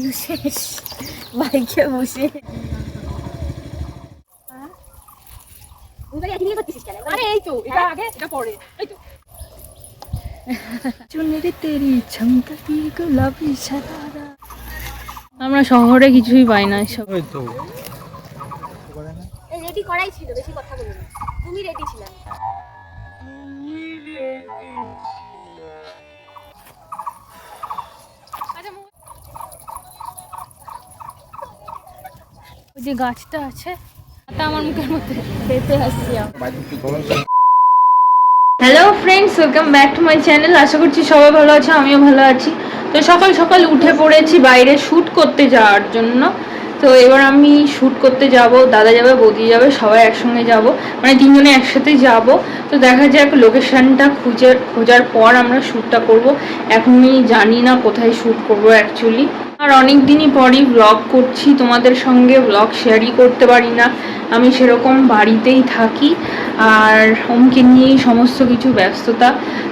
পাগুলো শেষ বাইকে বসে আরে এই তো এটা আগে এটা পরে এই তো চুনরি তেরি চমকি গোলাপি সারা আমরা শহরে কিছুই পাই না এসব। রেডি করাই ছিল বেশি কথা বলো তুমি রেডি ছিলে। ওই যে গাছটা আছে তা আমার মুখের মধ্যে আসছি। Hello friends welcome back to my channel আশা করছি সবাই ভালো আছে, আমিও ভালো আছি। তো সকাল সকাল উঠে পড়েছি বাইরে শ্যুট করতে যাওয়ার জন্য। তো এবার আমি শ্যুট করতে যাব, দাদা যাবে, বৌদি যাবে, সবাই একসঙ্গে যাব। মানে তিনজনে একসাথে যাব। তো দেখা যাক লোকেশনটা খুঁজে খোঁজার পর আমরা শ্যুটটা করব। এখনই জানি না কোথায় শ্যুট করব অ্যাকচুয়ালি আর অনেক দিনই পরই ব্লগ করছি তোমাদের সঙ্গে ব্লগ শেয়ারই করতে পারি না। আমি সেরকম বাড়িতেই থাকি আর হোমকে নিয়েই সমস্ত কিছু ব্যস্ততা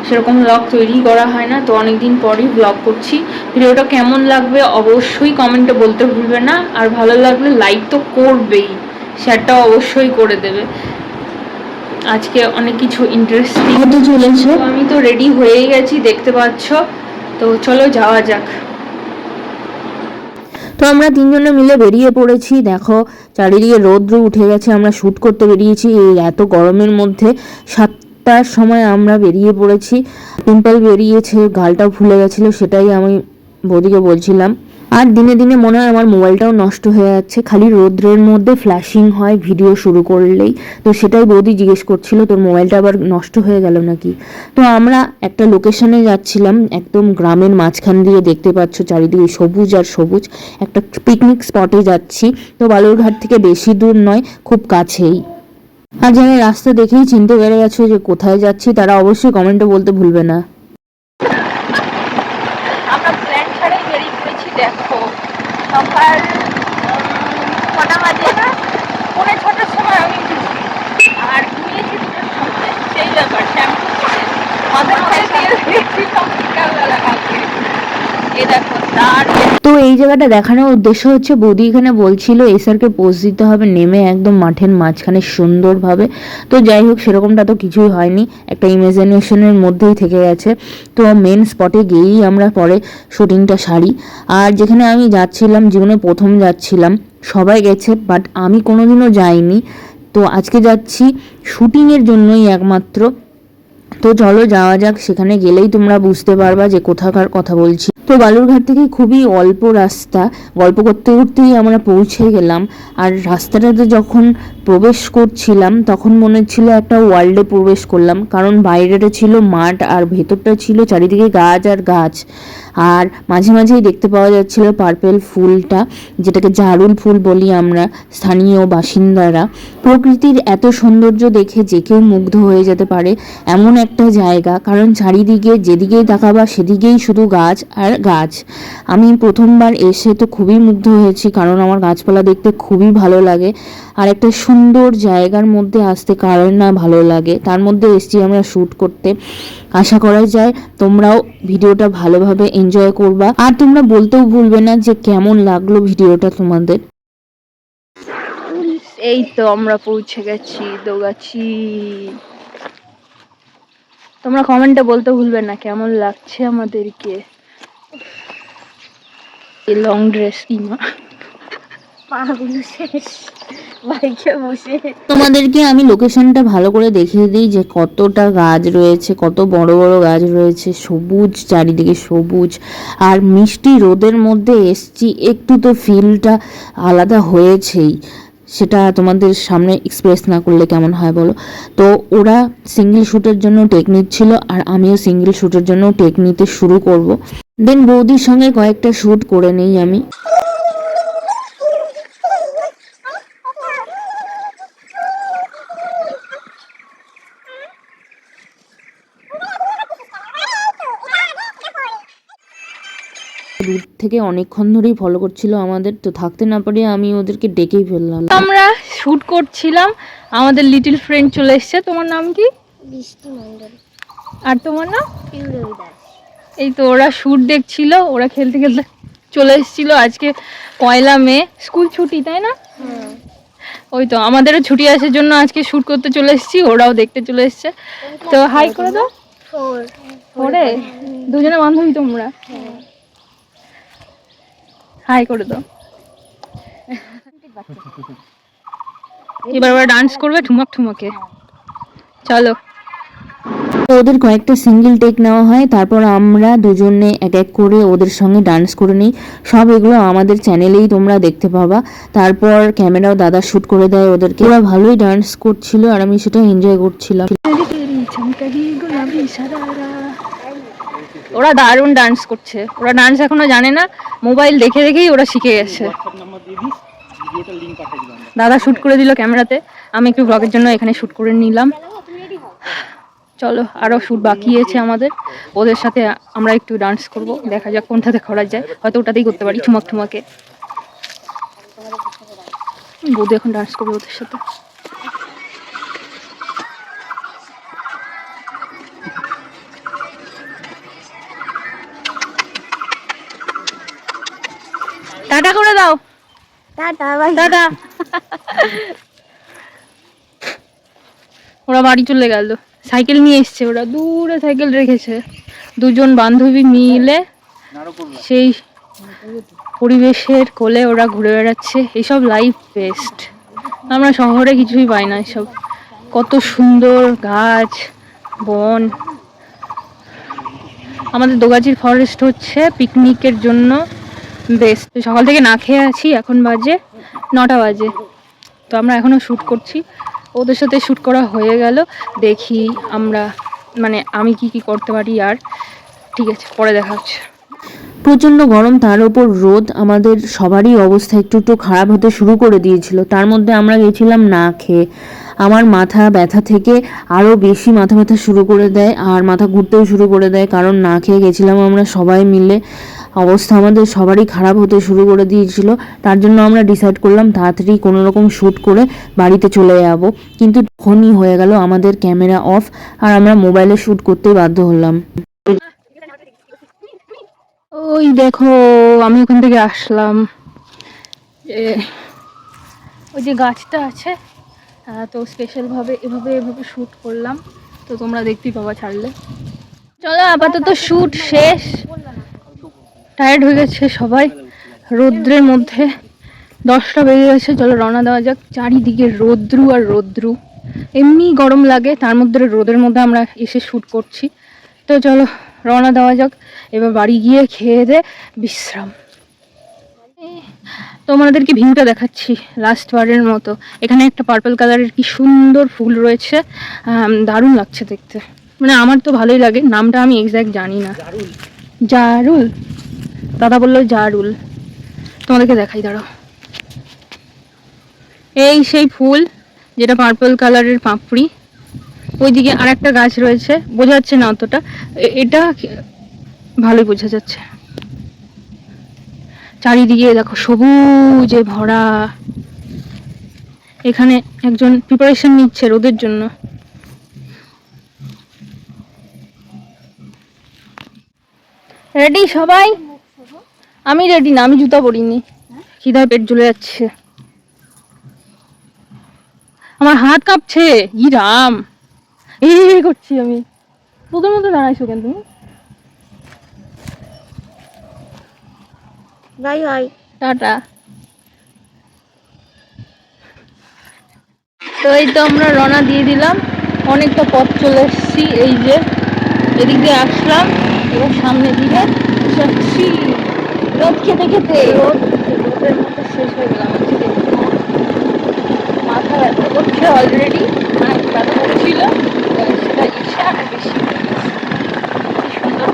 সেরকম ব্লগ তৈরি করা হয় না তো অনেক দিন পরই ব্লগ করছি। ভিডিওটা কেমন লাগবে অবশ্যই কমেন্টে বলতে ভুলবে না আর ভালো লাগলে লাইক তো করবেই শেয়ারটাও অবশ্যই করে দেবে। আজকে অনেক কিছু ইন্টারেস্টিং চলেছে। আমি তো রেডি হয়েই গেছি দেখতে পাচ্ছ। তো চলো যাওয়া যাক। তো আমরা তিনজনে মিলে বেরিয়ে পড়েছি। দেখো, চারিদিকে রৌদ্র উঠে গেছে, আমরা শ্যুট করতে বেরিয়েছি। এই এত গরমের মধ্যে সাতটার সময় আমরা বেরিয়ে পড়েছি। পিম্পল বেরিয়েছে, গালটাও ফুলে গেছিল, সেটাই আমি বৌদিকে বলছিলাম। আর দিনে দিনে মনে হয় আমার মোবাইলটাও নষ্ট হয়ে যাচ্ছে। খালি রৌদ্রের মধ্যে ফ্ল্যাশিং হয় ভিডিও শুরু করলেই। তো সেটাই বৌদি জিজ্ঞেস করছিল, তোর মোবাইলটা আবার নষ্ট হয়ে গেল নাকি? তো আমরা একটা লোকেশনে যাচ্ছিলাম, একদম গ্রামের মাঝখান দিয়ে দেখতে পাচ্ছ চারিদিকে সবুজ আর সবুজ। একটা পিকনিক স্পটে যাচ্ছি, তো বালুরঘাট থেকে বেশি দূর নয়, খুব কাছেই। আর যারা রাস্তা দেখেই চিনতে পেরে গেছো যে কোথায় যাচ্ছি, তারা অবশ্যই কমেন্টে বলতে ভুলবে না আমরা প্ল্যান ছাড়াই বেরিয়ে পড়েছি দেখো সকাল কটা বাজে। না পৌনে ছটার সময় আমি আর ঘুমিয়েছি সেই ব্যাপার, শ্যাম্পু মাথার মধ্যে বিকালবেলা এ দেখো, তার তো এই জায়গাটা দেখানোর উদ্দেশ্য হচ্ছে, বৌদি এখানে বলছিল এসআরকে পোস্ট দিতে হবে, নেমে একদম মাঠের মাঝখানে সুন্দরভাবে। তো যাই হোক, সেরকমটা তো কিছুই হয়নি। একটা ইমাজিনেশনের মধ্যেই থেকে গেছে। তো মেন স্পটে গিয়েই আমরা পরে শুটিংটা সারি। আর যেখানে আমি যাচ্ছিলাম, জীবনে প্রথম যাচ্ছিলাম, সবাই গেছে বাট আমি কোনোদিনও যাইনি। তো আজকে যাচ্ছি শুটিংয়ের জন্যই একমাত্র। তো চলো যাওয়া যাক, সেখানে গেলেই তোমরা বুঝতে পারবা যে কোথাকার কথা বলছি। তো বালুরঘাট থেকে খুবই অল্প রাস্তা, গল্প করতে করতেই আমরা পৌঁছে গেলাম। আর রাস্তাটাতে যখন প্রবেশ করছিলাম, তখন মনে হচ্ছিল একটা ওয়ার্ল্ডে প্রবেশ করলাম, কারণ বাইরেটা ছিল মাঠ আর ভেতরটা ছিল চারিদিকে গাছ আর গাছ। আর মাঝে মাঝেই দেখতে পাওয়া যাচ্ছিল পার্পেল ফুলটা, যেটাকে জারুল ফুল বলি আমরা, স্থানীয় বাসিন্দারা। প্রকৃতির এত সৌন্দর্য দেখে যে কেউ মুগ্ধ হয়ে যেতে পারে, এমন একটা জায়গা, কারণ চারিদিকে যেদিকেই তাকাবা সেদিকেই শুধু গাছ আর গাছ। আমি প্রথমবার এসে তো খুবই মুগ্ধ হয়েছি, কারণ আমার গাছপালা দেখতে খুবই ভালো লাগে। আর একটা সুন্দর জায়গার মধ্যে আসতে কারণ না ভালো লাগে। তার মধ্যে এসছি আমরা শ্যুট করতে। আশা করা যায় তোমরাও ভিডিওটা ভালোভাবে এনজয় করবা। আর তোমরা বলতেও ভুলবে না যে কেমন লাগল ভিডিওটা তোমাদের। এই তো আমরা পৌঁছে গেছি, দোগাছি। তোমরা কমেন্টে বলতে ভুলবে না কেমন লাগছে আমাদেরকে। লং ড্রেস বসে। তোমাদেরকে আমি লোকেশনটা ভালো করে দেখিয়ে দিই যে কতটা গাছ রয়েছে কত বড় বড় গাছ রয়েছে সবুজ চারিদিকে সবুজ। আর মিষ্টি রোদের মধ্যে এসছি একটু তো ফিলটা আলাদা হয়েছেই। সেটা তোমাদের সামনে এক্সপ্রেস না করলে কেমন হয় বলো? তো ওরা সিঙ্গেল শ্যুটের জন্য টেক নিচ্ছিল আর আমিও সিঙ্গেল শ্যুটের জন্য টেক নিতে শুরু করব। দেন বৌদির সঙ্গে কয়েকটা শ্যুট করে নেই আমি। দূর থেকে অনেকক্ষণ ধরেই ফলো করছিল আমাদের তো থাকতে না পারে আমি ওদেরকে ডেকেই ফেললাম। আমরা শুট করছিলাম আমাদের লিটল ফ্রেন্ড চলে এসেছে। তোমার নাম কি? বৃষ্টি মন্ডল আর তোমার নাম? এই তো ওরা শুট দেখছিল ওরা খেলতে খেলতে চলে এসেছিল আজকে পয়লা মে স্কুল ছুটি তাই না? ওই তো আমাদেরও ছুটি আসার জন্য আজকে শ্যুট করতে চলে এসেছি ওরাও দেখতে চলে এসেছে। তো হাই করে দাও। ফোর ওরে দুজনে বান্ধবী তোমরা? হাই করে দাও। এবার ওরা ডান্স করবে ঠুমক ঠুমকে। চলো। তো ওদের কয়েকটা সিঙ্গেল টেক নেওয়া হয় তারপর আমরা দুজনে এক এক করে ওদের সঙ্গে ডান্স করে নিই। সব এগুলো আমাদের চ্যানেলেই তোমরা দেখতে পাবা। তারপর ক্যামেরাও দাদা শ্যুট করে দেয় ওদেরকে। ওরা ভালোই ডান্স করছিল আর আমি সেটা এনজয় করছিলাম। ওরা দারুণ ডান্স করছে। ওরা ডান্স এখনও জানে না মোবাইল দেখে দেখেই ওরা শিখে গেছে। দাদা শুট করে দিল ক্যামেরাতে আমি একটু ব্লগের জন্য এখানে শুট করে নিলাম। চলো আরও শুট বাকি আছে আমাদের। ওদের সাথে আমরা একটু ডান্স করব দেখা যাক কোনটাতে করা যায়। হয়তো ওটাতেই করতে পারি ঠুমক ঠুমাকে। বৌদি এখন ডান্স করবে ওদের সাথে। টাটা করে দাও। Tata bye. টাটা। ওরা বাড়ি চলে গেল। সাইকেল নিয়ে এসছে, ওরা দূরে সাইকেল রেখেছে। দুজন বান্ধবী মিলে সেই পরিবেশের কোলে ওরা ঘুরে বেড়াচ্ছে। এইসব লাইফ বেস্ট আমরা শহরে কিছুই পাই না এসব। কত সুন্দর গাছ, বন। আমাদের দোগাজির ফরেস্ট হচ্ছে পিকনিকের জন্য বেস্ট সকাল থেকে না খেয়ে আছি, এখন বাজে নটা বাজে। তো আমরা এখনও শ্যুট করছি। ওদের সাথে শ্যুট করা হয়ে গেল। দেখি আমরা মানে আমি কি কি করতে পারি আর। ঠিক আছে, পরে দেখা হচ্ছে। প্রচণ্ড গরম, তার ওপর রোদ আমাদের সবারই অবস্থা একটু একটু খারাপ হতে শুরু করে দিয়েছিল। তার মধ্যে আমরা গেছিলাম না খেয়ে। আমার মাথা ব্যথা থেকে আরও বেশি মাথা ব্যথা শুরু করে দেয় আর মাথা ঘুরতেও শুরু করে দেয়। কারণ না খেয়ে গেছিলাম আমরা সবাই মিলে। অবস্থা আমাদের সবারই খারাপ হতে শুরু করে দিয়েছিল। তার জন্য আমরা ডিসাইড করলাম তাড়াতাড়ি কোনো রকম শ্যুট করে বাড়িতে চলে যাব। কিন্তু তখনই হয়ে গেল আমাদের ক্যামেরা অফ আর আমরা মোবাইলে শ্যুট করতেই বাধ্য হলাম। ওই দেখো, আমি ওখান থেকে আসলাম। ওই যে গাছটা আছে তো স্পেশালভাবে এভাবে এভাবে শ্যুট করলাম। তো তোমরা দেখতেই পাবা ছাড়লে। চলো আপাতত শ্যুট শেষ। টায়ার্ড হয়ে গেছে সবাই। রৌদ্রের মধ্যে দশটা বেজে গেছে। চলো রওনা দেওয়া যাক। চারিদিকে রৌদ্রু আর রৌদ্রু। এমনি গরম লাগে তার মধ্যে রোদের মধ্যে আমরা এসে শ্যুট করছি। তো চলো রওনা দেওয়া যাক। এবার বাড়ি গিয়ে খেয়ে দে বিশ্রাম। তোমাদেরকে ভিউটা দেখাচ্ছি লাস্ট বারের মতো। এখানে একটা পার্পল কালারের কি সুন্দর ফুল রয়েছে। দারুণ লাগছে দেখতে। মানে আমার তো ভালোই লাগে। নামটা আমি এক্স্যাক্ট জানি না। জারুল? দাদা বলল জারুল তোমাদেরকে দেখাই, দাঁড়াও। এই সেই ফুল, যেটা পার্পল কালারের পাপড়ি। ওইদিকে আর একটা গাছ রয়েছে, বোঝা যাচ্ছে না অতটা। এটা ভালোই বোঝা যাচ্ছে। চারিদিকে দেখো সবুজে ভরা। এখানে একজন প্রিপারেশন নিচ্ছে রোদের জন্য। রেডি সবাই? আমি রেডি না আমি জুতা পরিনি। খিদায় পেট জ্বলে যাচ্ছে। আমার হাত কাঁপছে। ই রাম। এই করছি আমি। তোদের মধ্যে দাঁড়াইছো কেন তুমি? Bye bye. টাটা। তো এই তো আমরা রওনা দিয়ে দিলাম। অনেকটা পথ চলে এসেছি এই যে। এদিক দিয়ে আসলাম এবং সামনে দিকে যাচ্ছি রোদ খেতে খেতে রোদ রোদের মধ্যে শেষ হয়ে গেলাম মাথা ব্যথা করছে অলরেডি মানে ব্যথা করছিল। সেটা ইচ্ছা আরও বেশি সুন্দর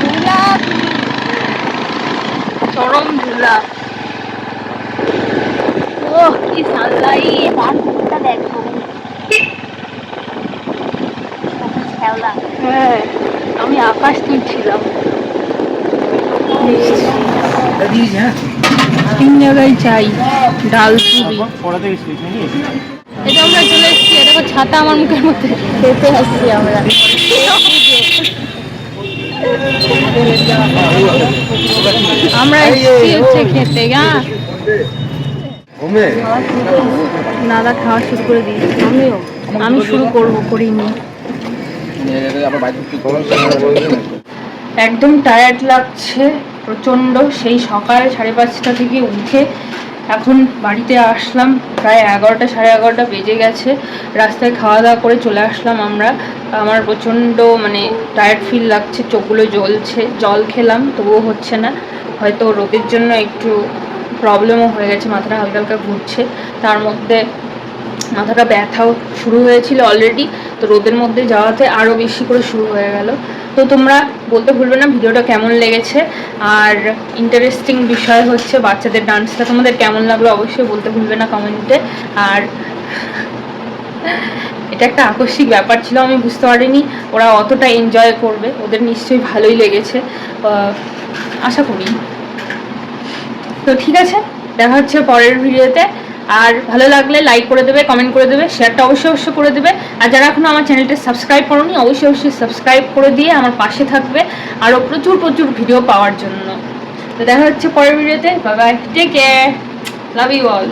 ধুলা চরম ধুলা। ও কি সানলাইট তার মুখটা হ্যাঁ আমি আকাশ তুলছিলাম। তিন জায়গায় চাই ডাল পুরি। এটা আমরা চলে এসেছি দেখো ছাতা আমার মুখের মধ্যে। খেতে আসছি আমরা। আমরা এসেছি হচ্ছে খেতে গা। দাদা খাওয়া শুরু করে দিয়েছি। আমিও। আমি শুরু করব করিনি। একদম টায়ার্ড লাগছে। প্রচণ্ড। সেই সকাল সাড়ে পাঁচটা থেকে উঠে এখন বাড়িতে আসলাম। প্রায় এগারোটা সাড়ে এগারোটা বেজে গেছে। রাস্তায় খাওয়া দাওয়া করে চলে আসলাম আমরা। আমার প্রচণ্ড মানে টায়ার্ড ফিল লাগছে, চোখগুলো জ্বলছে। জল খেলাম, তবুও হচ্ছে না। হয়তো রোদের জন্য একটু প্রবলেমও হয়ে গেছে, মাথাটা হালকা হালকা ঘুরছে। তার মধ্যে মাথাটা ব্যথাও শুরু হয়েছিল অলরেডি তো রোদের মধ্যে যাওয়াতে আরও বেশি করে শুরু হয়ে গেল। তো তোমরা বলতে ভুলবে না, ভিডিওটা কেমন লেগেছে। আর ইন্টারেস্টিং বিষয় হচ্ছে বাচ্চাদের ডান্সটা তোমাদের কেমন লাগল অবশ্যই বলতে ভুলবে না কমেন্টে আর এটা একটা আকস্মিক ব্যাপার ছিল, আমি বুঝতে পারিনি ওরা অতটা এনজয় করবে। ওদের নিশ্চয়ই ভালোই লেগেছে। আশা করি। তো ঠিক আছে, দেখা হচ্ছে পরের ভিডিওতে। আর ভালো লাগলে লাইক করে দেবে কমেন্ট করে দেবে শেয়ারটা অবশ্যই অবশ্যই করে দেবে। আর যারা এখনও আমার চ্যানেলটা সাবস্ক্রাইব করোনি, অবশ্যই অবশ্যই সাবস্ক্রাইব করে দিয়ে আমার পাশে থাকবে আরও প্রচুর প্রচুর ভিডিও পাওয়ার জন্য। তো দেখা হচ্ছে পরের ভিডিওতে bye bye take care love you all